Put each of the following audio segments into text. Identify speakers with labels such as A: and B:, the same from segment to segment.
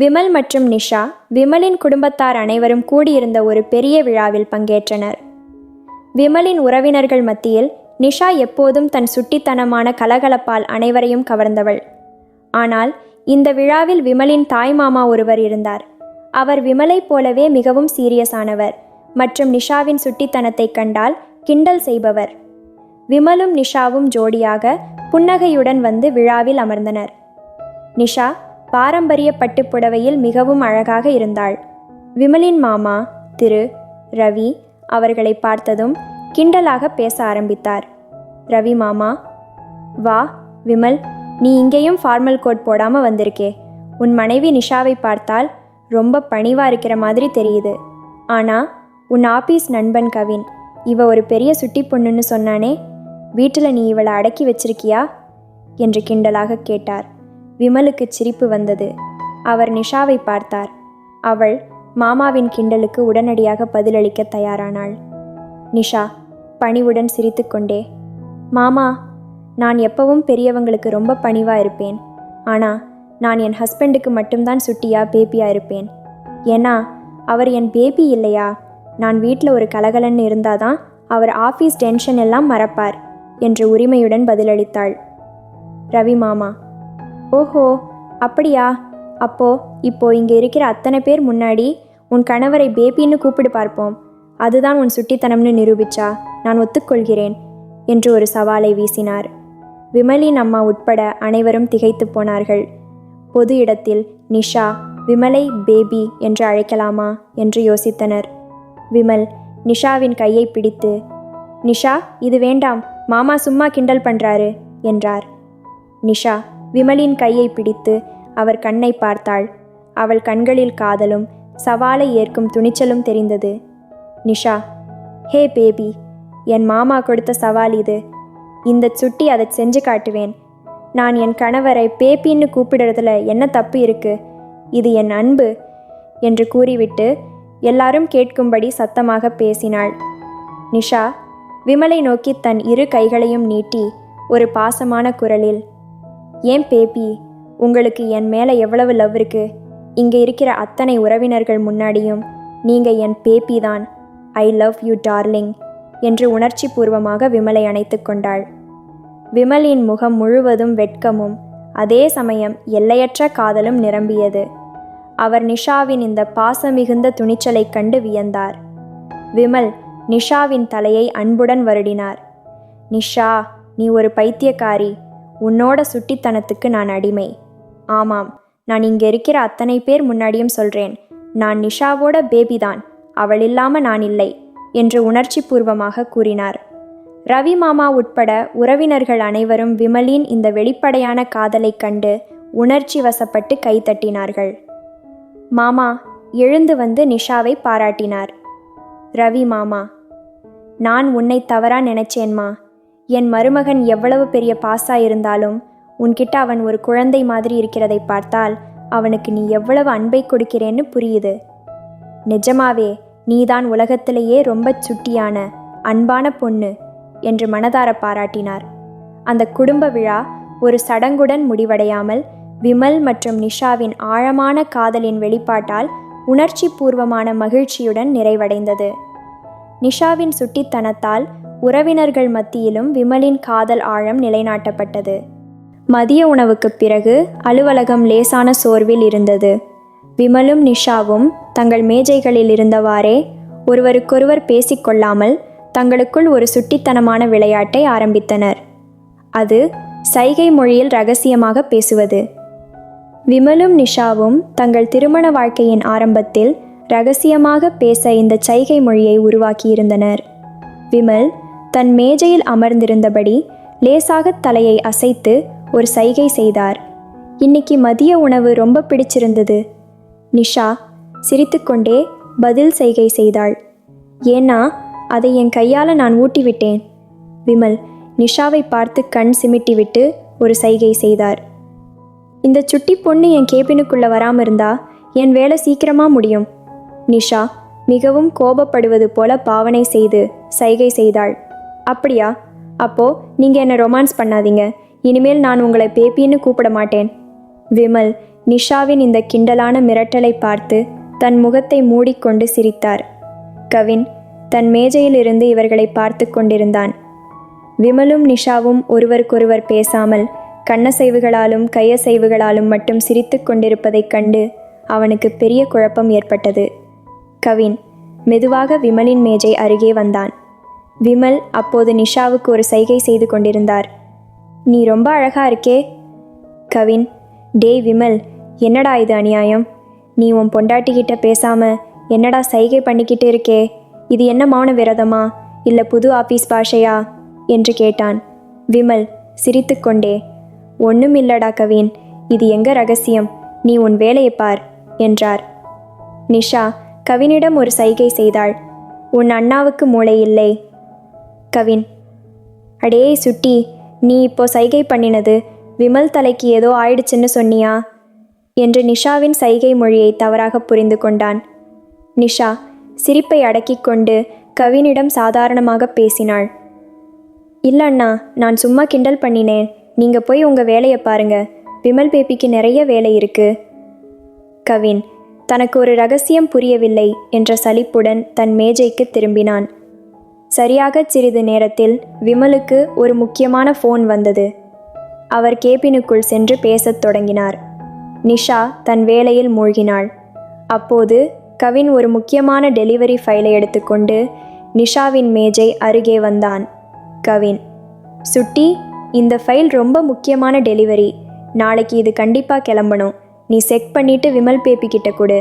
A: விமல் மற்றும் நிஷா விமலின் குடும்பத்தார் அனைவரும் கூடியிருந்த ஒரு பெரிய விழாவில் பங்கேற்றனர். விமலின் உறவினர்கள் மத்தியில் நிஷா எப்போதும் தன் சுட்டித்தனமான கலகலப்பால் அனைவரையும் கவர்ந்தவள். ஆனால் இந்த விழாவில் விமலின் தாய் மாமா ஒருவர் இருந்தார். அவர் விமலைப் போலவே மிகவும் சீரியஸானவர் மற்றும் நிஷாவின் சுட்டித்தனத்தை கண்டால் கிண்டல் செய்பவர். விமலும் நிஷாவும் ஜோடியாக புன்னகையுடன் வந்து விழாவில் அமர்ந்தனர். நிஷா பாரம்பரிய பட்டுப் புடவையில் மிகவும் அழகாக இருந்தாள். விமலின் மாமா திரு. ரவி அவர்களை பார்த்ததும் கிண்டலாக பேச ஆரம்பித்தார். ரவி மாமா வா விமல் நீ இங்கேயும் ஃபார்மல் கோட் போடாமல் வந்திருக்கே. உன் மனைவி நிஷாவை பார்த்தால் ரொம்ப பணிவாக இருக்கிற மாதிரி தெரியுது. ஆனால் உன் ஆபீஸ் நண்பன் கவின். இவ ஒரு பெரிய சுட்டி பொண்ணுன்னு சொன்னானே. வீட்டில் நீ இவளை அடக்கி வச்சிருக்கியா? என்று கிண்டலாக கேட்டார். விமலுக்கு சிரிப்பு வந்தது. அவர் நிஷாவை பார்த்தார். அவள் மாமாவின் கிண்டலுக்கு உடனடியாக பதிலளிக்க தயாரானாள். நிஷா பணிவுடன் சிரித்துக்கொண்டே மாமா நான் எப்பவும் பெரியவங்களுக்கு ரொம்ப பணிவா இருப்பேன். ஆனா நான் என் ஹஸ்பண்டுக்கு மட்டும்தான் சுட்டியா பேபியா இருப்பேன். ஏன்னா அவர் என் பேபி இல்லையா? நான் வீட்டில் ஒரு கலகலன்னு இருந்தாதான் அவர் ஆஃபீஸ் டென்ஷன் எல்லாம் மறப்பார் என்று உரிமையுடன் பதிலளித்தாள். ரவி மாமா ஓஹோ அப்படியா? அப்போ இப்போ இங்கே இருக்கிற அத்தனை பேர் முன்னாடி உன் கணவரை பேபின்னு கூப்பிடு பார்ப்போம். அதுதான் உன் சுட்டித்தனம்னு நிரூபிச்சா. நான் ஒத்துக்கொள்கிறேன் என்று ஒரு சவாலை வீசினார். விமலின் அம்மா உட்பட அனைவரும் திகைத்து போனார்கள். பொது இடத்தில் நிஷா விமலை பேபி என்று அழைக்கலாமா என்று யோசித்தனர். விமல் நிஷாவின் கையை பிடித்து நிஷா இது வேண்டாம் மாமா சும்மா கிண்டல் பண்றாரு என்றார். நிஷா விமலின் கையை பிடித்து அவர் கண்ணை பார்த்தாள். அவள் கண்களில் காதலும் சவாலை ஏற்கும் துணிச்சலும் தெரிந்தது. நிஷா ஹே பேபி என் மாமா கொடுத்த சவால் இது. இந்த சுட்டி அதை செஞ்சு காட்டுவேன். நான் என் கணவரை பேபின்னு கூப்பிடுறதுல என்ன தப்பு இருக்கு? இது என் அன்பு என்று கூறிவிட்டு எல்லாரும் கேட்கும்படி சத்தமாக பேசினாள். நிஷா விமலை நோக்கி தன் இரு கைகளையும் நீட்டி ஒரு பாசமான குரலில் ஏன் பேபி உங்களுக்கு என் மேலே எவ்வளவு லவ் இருக்கு? இங்கே இருக்கிற அத்தனை உறவினர்கள் முன்னாடியும் நீங்கள் என் பேபி தான். ஐ லவ் யூ டார்லிங் என்று உணர்ச்சி பூர்வமாக விமலை அணைத்து கொண்டாள். விமலின் முகம் முழுவதும் வெட்கமும் அதே சமயம் எல்லையற்ற காதலும் நிரம்பியது. அவர் நிஷாவின் இந்த பாசமிகுந்த துணிச்சலைக் கண்டு வியந்தார். விமல் நிஷாவின் தலையை அன்புடன் வருடினார். நிஷா நீ ஒரு பைத்தியக்காரி. உன்னோட சுட்டித்தனத்துக்கு நான் அடிமை. ஆமாம் நான் இங்கே இருக்கிற அத்தனை பேர் முன்னாடியும் சொல்கிறேன் நான் நிஷாவோட பேபி தான் அவள் இல்லாமல் நான் இல்லை என்று உணர்ச்சி பூர்வமாக கூறினார். ரவி மாமா உட்பட உறவினர்கள் அனைவரும் விமலின் இந்த வெளிப்படையான காதலைக் கண்டு உணர்ச்சி வசப்பட்டு கைத்தட்டினார்கள் மாமா எழுந்து வந்து நிஷாவை பாராட்டினார். ரவி மாமா நான் உன்னை தவறா நினைச்சேன்மா. என் மருமகன் எவ்வளவு பெரிய பாசா இருந்தாலும் உன்கிட்ட அவன் ஒரு குழந்தை மாதிரி இருக்கிறதை பார்த்தால் அவனுக்கு நீ எவ்வளவு அன்பை கொடுக்கிறேன்னு புரியுது. நிஜமாவே நீதான் உலகத்திலேயே ரொம்ப சுட்டியான அன்பான பொண்ணு என்று மனதார பாராட்டினார். அந்த குடும்ப விழா ஒரு சடங்குடன் முடிவடையாமல் விமல் மற்றும் நிஷாவின் ஆழமான காதலின் வெளிப்பாட்டால் உணர்ச்சி பூர்வமான மகிழ்ச்சியுடன் நிறைவடைந்தது. நிஷாவின் சுட்டித்தனத்தால் உறவினர்கள் மத்தியிலும் விமலின் காதல் ஆழம் நிலைநாட்டப்பட்டது. மதிய உணவுக்குப் பிறகு அலுவலகம் லேசான சோர்வில் இருந்தது. விமலும் நிஷாவும் தங்கள் மேஜைகளில் இருந்தவாறே ஒருவருக்கொருவர் பேசிக்கொள்ளாமல் தங்களுக்குள் ஒரு சுட்டித்தனமான விளையாட்டை ஆரம்பித்தனர். அது சைகை மொழியில் ரகசியமாக பேசுவது. விமலும் நிஷாவும் தங்கள் திருமண வாழ்க்கையின் ஆரம்பத்தில் ரகசியமாக பேச இந்த சைகை மொழியை உருவாக்கியிருந்தனர். விமல் தன் மேஜையில் அமர்ந்திருந்தபடி லேசாக தலையை அசைத்து ஒரு சைகை செய்தார். இன்னைக்கு மதிய உணவு ரொம்ப பிடிச்சிருந்தது. நிஷா சிரித்துக்கொண்டே பதில் செய்கை செய்தாள். ஏன்னா அதை என் கையால் நான் ஊட்டிவிட்டேன். விமல் நிஷாவை பார்த்து கண் சிமிட்டிவிட்டு ஒரு சைகை செய்தார். இந்த சுட்டி பொண்ணு என் கேபினுக்குள்ளே வராம இருந்தா என் வேலை சீக்கிரமா முடியும். நிஷா மிகவும் கோபப்படுவது போல பாவனை செய்து சைகை செய்தாள். அப்படியா? அப்போ நீங்க என்ன ரொமான்ஸ் பண்ணாதீங்க. இனிமேல் நான் உங்களை பேப்பின்னு கூப்பிட மாட்டேன். விமல் நிஷாவின் இந்த கிண்டலான மிரட்டலை பார்த்து தன் முகத்தை மூடிக்கொண்டு சிரித்தார். கவின் தன் மேஜையிலிருந்து இவர்களை பார்த்து கொண்டிருந்தான். விமலும் நிஷாவும் ஒருவருக்கொருவர் பேசாமல் கண்ணசைவுகளாலும் கையசைவுகளாலும் மட்டும் சிரித்து கொண்டிருப்பதைக் கண்டு அவனுக்கு பெரிய குழப்பம் ஏற்பட்டது. கவின் மெதுவாக விமலின் மேஜை அருகே வந்தான். விமல் அப்போது நிஷாவுக்கு ஒரு சைகை செய்து கொண்டிருந்தார். நீ ரொம்ப அழகா இருக்கே. கவின் டேய் விமல் என்னடா இது அநியாயம்? நீ உன் பொண்டாட்டிக்கிட்ட பேசாம என்னடா சைகை பண்ணிக்கிட்டு இருக்கே? இது என்ன மௌன விரதமா? இல்லை புது ஆபீஸ் பாஷையா? என்று கேட்டான். விமல் சிரித்துக்கொண்டே ஒன்றும் இல்லடா கவின் இது எங்க ரகசியம்? நீ உன் வேலையை பார் என்றார். நிஷா கவினிடம் ஒரு சைகை செய்தாள். உன் அண்ணாவுக்கு மூளை இல்லை. கவின். அடே சுட்டி நீ இப்போ சைகை பண்ணினது விமல் தலைக்கு ஏதோ ஆயிடுச்சுன்னு சொன்னியா? என்று நிஷாவின் சைகை மொழியை தவறாக புரிந்து கொண்டான். நிஷா சிரிப்பை அடக்கிக் கொண்டு கவினிடம் சாதாரணமாக பேசினாள். இல்லண்ணா நான் சும்மா கிண்டல் பண்ணினேன். நீங்க போய் உங்க வேலையை பாருங்க. விமல் பேபிக்கு நிறைய வேலை இருக்கு. கவின் தனக்கு ஒரு ரகசியம் புரியவில்லை என்ற சலிப்புடன் தன் மேஜைக்கு திரும்பினான். சரியாக சிறிது நேரத்தில் விமலுக்கு ஒரு முக்கியமான ஃபோன் வந்தது. அவர் கேபினுக்குள் சென்று பேசத் தொடங்கினார். நிஷா தன் வேலையில் மூழ்கினாள். அப்போது கவின் ஒரு முக்கியமான டெலிவரி ஃபைலை எடுத்துக்கொண்டு நிஷாவின் மேஜை அருகே வந்தான். கவின் சுட்டி இந்த ஃபைல் ரொம்ப முக்கியமான டெலிவரி நாளைக்கு இது கண்டிப்பாக கிளம்பணும். நீ செக் பண்ணிட்டு விமல் பேபி கிட்ட கொடு.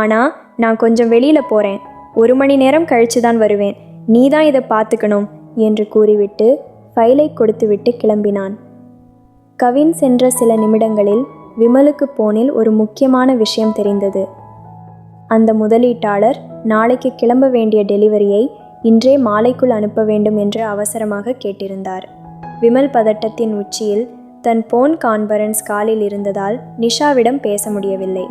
A: ஆனால் நான் கொஞ்சம் வெளியில் போகிறேன் ஒரு மணி நேரம் கழிச்சு தான் வருவேன். நீ தான் இதை பார்த்துக்கணும் என்று கூறிவிட்டு ஃபைலை கொடுத்துவிட்டு கிளம்பினான். கவின் சென்ற சில நிமிடங்களில் விமலுக்கு போனில் ஒரு முக்கியமான விஷயம் தெரிந்தது. அந்த முதலீட்டாளர் நாளைக்கு கிளம்ப வேண்டிய டெலிவரியை இன்றே மாலைக்குள் அனுப்ப வேண்டும் என்று அவசரமாக கேட்டிருந்தார். விமல் பதட்டத்தின் உச்சியில் தன் போன் கான்ஃபரன்ஸ் காலில் இருந்ததால் நிஷாவிடம் பேச முடியவில்லை.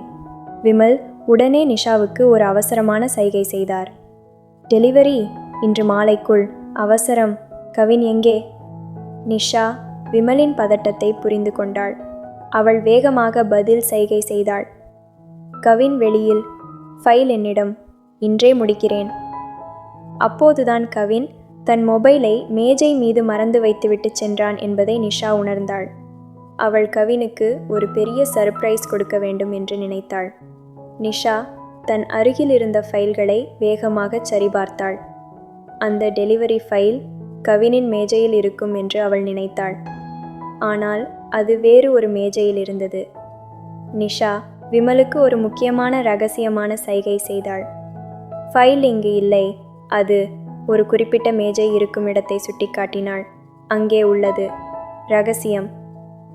A: விமல் உடனே நிஷாவுக்கு ஒரு அவசரமான சைகை செய்தார். டெலிவரி இன்று மாலைக்குள். அவசரம். கவின் எங்கே? நிஷா விமலின் பதட்டத்தை புரிந்து கொண்டாள். அவள் வேகமாக பதில் செய்கை செய்தாள். கவின் வெளியில் ஃபைல் என்னிடம். இன்றே முடிக்கிறேன். அப்போதுதான் கவின் தன் மொபைலை மேஜை மீது மறந்து வைத்துவிட்டு சென்றான் என்பதை நிஷா உணர்ந்தாள். அவள் கவினுக்கு ஒரு பெரிய சர்ப்ரைஸ் கொடுக்க வேண்டும் என்று நினைத்தாள். நிஷா தன் அருகில் இருந்த ஃபைல்களை வேகமாக சரிபார்த்தாள். அந்த டெலிவரி ஃபைல் கவினின் மேஜையில் இருக்கும் என்று அவள் நினைத்தாள். ஆனால் அது வேறு ஒரு மேஜையில் இருந்தது. நிஷா விமலுக்கு ஒரு முக்கியமான ரகசியமான சைகை செய்தாள். ஃபைல் இங்கு இல்லை. அது ஒரு குறிப்பிட்ட மேஜை இருக்கும் இடத்தை சுட்டிக்காட்டினாள். அங்கே உள்ளது. ரகசியம்.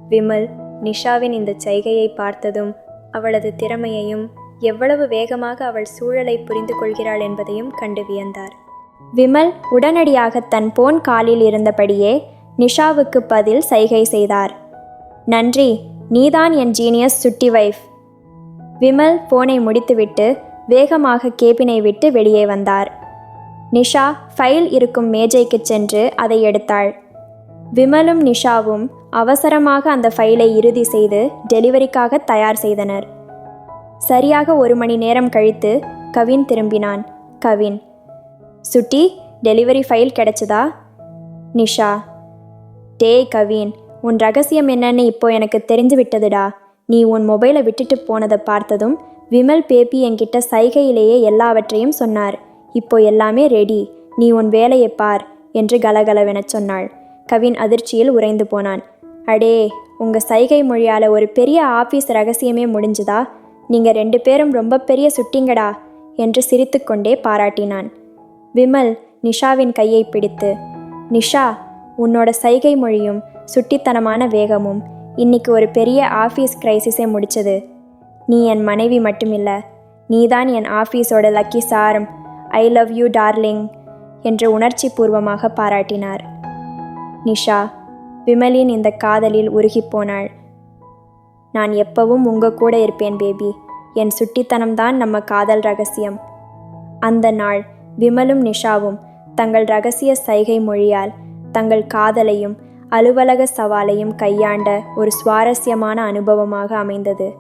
A: விமல் நிஷாவின் இந்த சைகையை பார்த்ததும் அவளது திறமையையும் எவ்வளவு வேகமாக அவள் சூழலை புரிந்து கொள்கிறாள் என்பதையும் கண்டு வியந்தார். விமல் உடனடியாக தன் போன் காலில் இருந்தபடியே நிஷாவுக்கு பதில் சைகை செய்தார். நன்றி நீதான் என் ஜீனியஸ் சுட்டி வைஃப். விமல் போனை முடித்துவிட்டு வேகமாக கேபினை விட்டு வெளியே வந்தார். நிஷா ஃபைல் இருக்கும் மேஜைக்குச் சென்று அதை எடுத்தாள். விமலும் நிஷாவும் அவசரமாக அந்த ஃபைலை இறுதி செய்து டெலிவரிக்காக தயார் செய்தனர். சரியாக ஒரு மணி நேரம் கழித்து கவின் திரும்பினான். கவின் சுட்டி டெலிவரி ஃபைல் கிடைச்சதா? நிஷா டேய் கவின் உன் ரகசியம் என்னன்னு இப்போ எனக்கு தெரிஞ்சு விட்டதுடா. நீ உன் மொபைலை விட்டுட்டு போனதை பார்த்ததும் விமல் பேபி என்கிட்ட சைகையிலேயே எல்லாவற்றையும் சொன்னார். இப்போ எல்லாமே ரெடி நீ உன் வேலையை பார் என்று கலகலவெனச் சொன்னாள். கவின் அதிர்ச்சியில் உறைந்து போனான். அடே உங்கள் சைகை மொழியால் ஒரு பெரிய ஆஃபீஸ் ரகசியமே முடிஞ்சுதா? நீங்கள் ரெண்டு பேரும் ரொம்ப பெரிய சுட்டிங்கடா என்று சிரித்துக்கொண்டே பாராட்டினான். விமல் நிஷாவின் கையை பிடித்து நிஷா உன்னோட சைகை மொழியும் சுட்டித்தனமான வேகமும் இன்னைக்கு ஒரு பெரிய ஆஃபீஸ் கிரைசிஸை முடிச்சது. நீ என் மனைவி மட்டுமில்ல நீதான் என் ஆஃபீஸோட லக்கி சாரம். ஐ லவ் யூ டார்லிங் என்று உணர்ச்சி பூர்வமாக பாராட்டினார். நிஷா விமலின் இந்த காதலில் உருகிப் போனாள். நான் எப்பவும் உங்க கூட இருப்பேன் பேபி. என் சுட்டித்தனம்தான் நம்ம காதல் ரகசியம். அந்த நாள் விமலும் நிஷாவும் தங்கள் ரகசிய சைகை மொழியால் தங்கள் காதலையும் அலுவலக சவாலையும் கையாண்ட ஒரு சுவாரஸ்யமான அனுபவமாக அமைந்தது.